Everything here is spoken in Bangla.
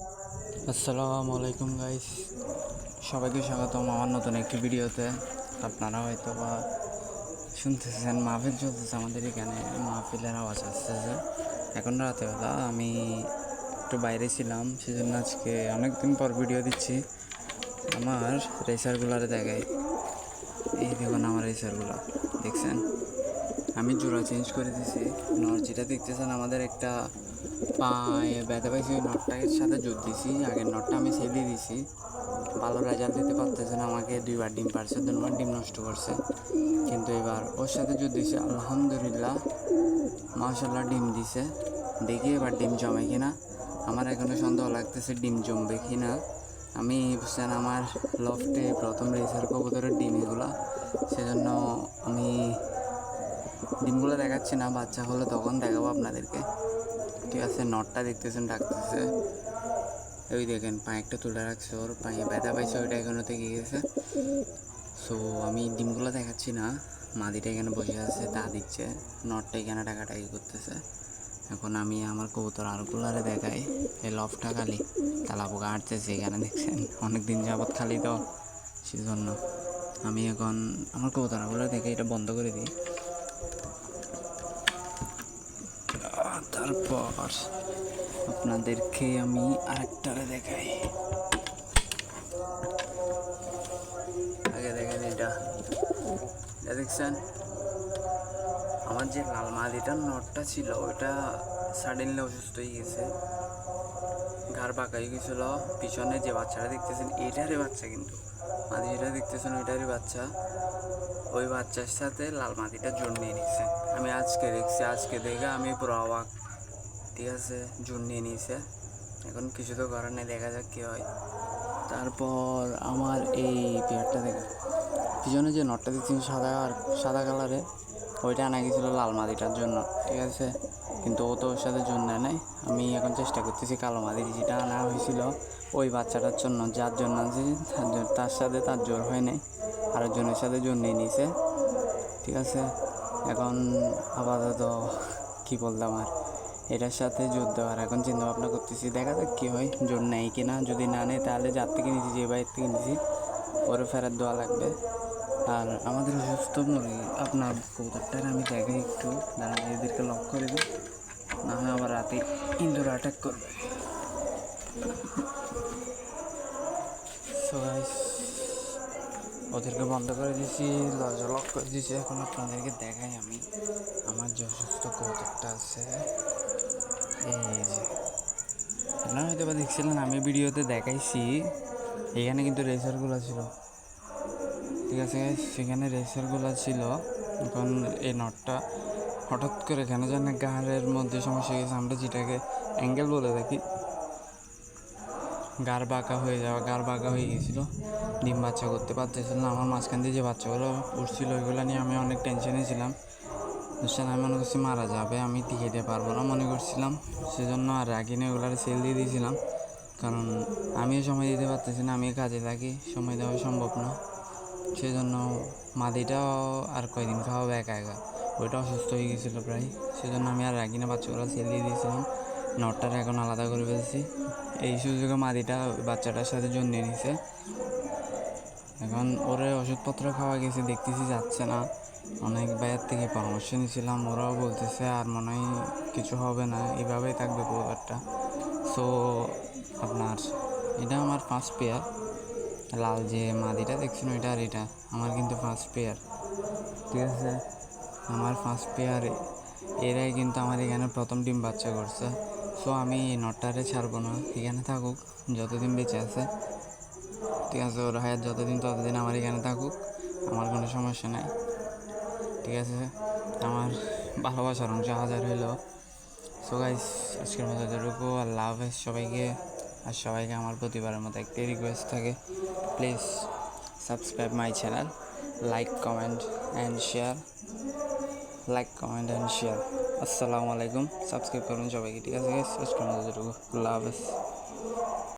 আসসালামু আলাইকুম গাইস সবাইকে স্বাগতম আমার নতুন একটি ভিডিওতে। আপনারা হয়তো বা শুনতেছেন, মাহফিল চলতেছে আমাদের এখানে। মাহফিলের আওয়াজ আসতেছে। এখন রাতেবেলা আমি একটু বাইরে ছিলাম, সেজন্য আজকে অনেক দিন পর ভিডিও দিচ্ছি। আমার রেসারগুলারে দেখাই। এই দেখুন আমার রেসারগুলো, দেখছেন? আমি জোড়া চেঞ্জ করে দিছি। নট যেটা দেখতেছেন? আমাদের একটা পায়ে ব্যথা পাইছি ওই নটটার সাথে জোর দিছি, আগের নটটা আমি সেল দিছি। ভালো রেজাল্ট দিতে পারতেছে না আমাকে, দুইবার ডিম পারছে দুবার ডিম নষ্ট করছে। কিন্তু এবার ওর সাথে জোর দিছি, আলহামদুলিল্লাহ মাশাল্লাহ ডিম দিছে। দেখি এবার ডিম জমে কিনা। আমার এখনও সন্দেহ লাগতেছে ডিম জমবে কিনা। আমি বুঝছেন, আমার লফটে প্রথম রেসার কবুতরের ডিম এগুলা। সেজন্য আমি ডিমগুলো দেখাচ্ছি না, বাচ্চা হলে তখন দেখাবো আপনাদেরকে। ঠিক আছে, নটটা দেখতেছেন, ডাকতেছে। ওই দেখেন পায়েকটা তুলে রাখছে ওর, পায়ে ব্যথা পাইছে ওইটা এখানে থেকে গেছে। সো আমি ডিমগুলো দেখাচ্ছি না, মাদিটা এখানে বসে আছে, তা দিচ্ছে, নটটা এখানে টাকাটাকি করতেছে। এখন আমি আমার কবুতর আরগুলারে দেখাই, এই লফটা খালি তালাপোকা হাঁটতেছে এখানে, দেখছেন? অনেক দিন যাবৎ খালি তো, সেজন্য। আমি এখন আমার কবুতর আরগুলো দেখে এটা বন্ধ করে দিই। তারপর আপনাদেরকে আমি আরেকটারে দেখাই। আগে দেখেন এটা। দেখছেন? আমার যে লাল মাদিটার নটটা ছিল, ওইটা সাডেনলি অসুস্থ হয়ে গেছে। ঘাড় বাঁকা হয়ে গেছিল। পিছনে যে বাচ্চাটা দেখতেছেন এইটারই বাচ্চা কিন্তু। মাদি যেটা দেখতেছেন, ওইটারই বাচ্চা। ওই বাচ্চার সাথে লাল মাদিটা জোর নিয়ে নিছে। আমি আজকে দেখছি, আজকে দেখে আমি পুরো অবাক। ঠিক আছে, জোর নিয়ে নিয়েছে এখন কিছু তো করার নেই, দেখা যাক কী হয়। তারপর আমার এই পেয়ারটা দেখে পিছনে যে নটটা দেখছি সাদা আর সাদা কালারে ওইটা আনা গেছিল লাল মাদিটার জন্য, ঠিক আছে? কিন্তু ও তো ওর সাথে জোর নেয় নাই। আমি এখন চেষ্টা করতেছি কালো মাদি যেটা আনা হয়েছিল ওই বাচ্চাটার জন্য, যার জন্য আনছি তার সাথে তার জোর হয় নাই আর আরেকজনের সাথে জোর নিয়ে নিয়েছে ঠিক আছে? এখন আপাতত কী বলতাম আর? এটার সাথে জোর দেওয়ার। এখন চিন্তা ভাবনা করতেছি, দেখা যাক কী হয়, জোর নেয় কি না। যদি না নেয় তাহলে যার থেকে নিয়েছি যে বাইর থেকে নিয়েছি ওরে ফেরত দেওয়া লাগবে। আর আমাদের অসুস্থ মুরগি, আপনার কবুতরটার আমি দেখাই একটু। দাঁড়ান, এদেরকে লক করে দিই। না হয় আবার রাতে ইন্দুর অ্যাটাক করবে। ওদেরকে বন্ধ করে দিয়েছি, দরজা লক করে দিয়েছি। এখন আপনাদেরকে দেখাই আমি, আমার যে অসুস্থ কৌতুকটা আছে। এই যে, আপনারা হয়তো বা দেখছিলেন, আমি ভিডিওতে দেখাইছি, এখানে কিন্তু রেসারগুলো ছিল। ঠিক আছে, সেখানে রেসারগুলো ছিল, এখন এই নটটা হঠাৎ করে কেন জানে গাড়ের মধ্যে সমস্যা গেছে, আমরা যেটাকে অ্যাঙ্গেল বলে থাকি গার বাঁকা হয়ে যাওয়া গার বাঁকা হয়ে গেছিল, ডিম বাচ্চা করতে পারতেছিল না, আমার মাঝখান দিয়ে যে বাচ্চাগুলো উঠছিল, ওইগুলো নিয়ে আমি অনেক টেনশনে ছিলাম। বুঝছেন আমি মনে করছি মারা যাবে, আমি টিকাইতে পারব না। মনে করছিলাম, সেজন্য আর রাগিনে, ওগুলার সেল দিয়ে দিয়েছিলাম। কারণ আমিও সময় দিতে পারতেছি না, আমি কাজে থাকি সময় দেওয়া সম্ভব না। সেজন্য মাদিটাও আর কয়দিন খাওয়াবে একা একা। ওইটা অসুস্থ হয়ে গেছিল প্রায়। সেজন্য আমি আর রাগিনা, বাচ্চাগুলো সেল দিয়ে দিয়েছিলাম। নটটার এখন আলাদা করে ফেলছি। এই সুযোগে মাদিটা বাচ্চাটার সাথে জন্মে নিছে। এখন ওরে ওষুধপত্র খাওয়া গেছে, দেখতেছি যাচ্ছে না। অনেক বাইরের থেকে পরামর্শ নিয়েছিলাম, ওরাও বলতেছে আর মনে হয় কিছু হবে না এইভাবেই থাকবে পরিবারটা। সো আপনার, এটা আমার ফার্স্ট পেয়ার লাল যে মাদিটা দেখছেন, ওইটা আর এটা, আমার কিন্তু ফার্স্ট পেয়ার ঠিক আছে? আমার ফার্স্ট পেয়ার এরাই কিন্তু আমার এখানে প্রথম ডিম বাচ্চা করছে। সো আমি নটটারে ছাড়বো না, এখানে থাকুক, যতদিন বেঁচে আছে। ঠিক আছে, ওর হায়াত যতদিন ততদিন আমার এখানে থাকুক, আমার কোনো সমস্যা নাই। ঠিক আছে? আমার ভালোবাসার অংশ হাজার হইল। সো গাইস আজকের মতো এতটুকু। আল্লাহ হাফেজ সবাইকে। আর সবাইকে আমার প্রতিবারের মতো একটাই রিকোয়েস্ট থাকে। Please subscribe my channel like comment and share like comment and share আসসালামু আলাইকুম সাবস্ক্রাইব করুন সবাইকে, ঠিক আছে গাইস আজকের মতো এতটুকু। আল্লাহ হাফেজ।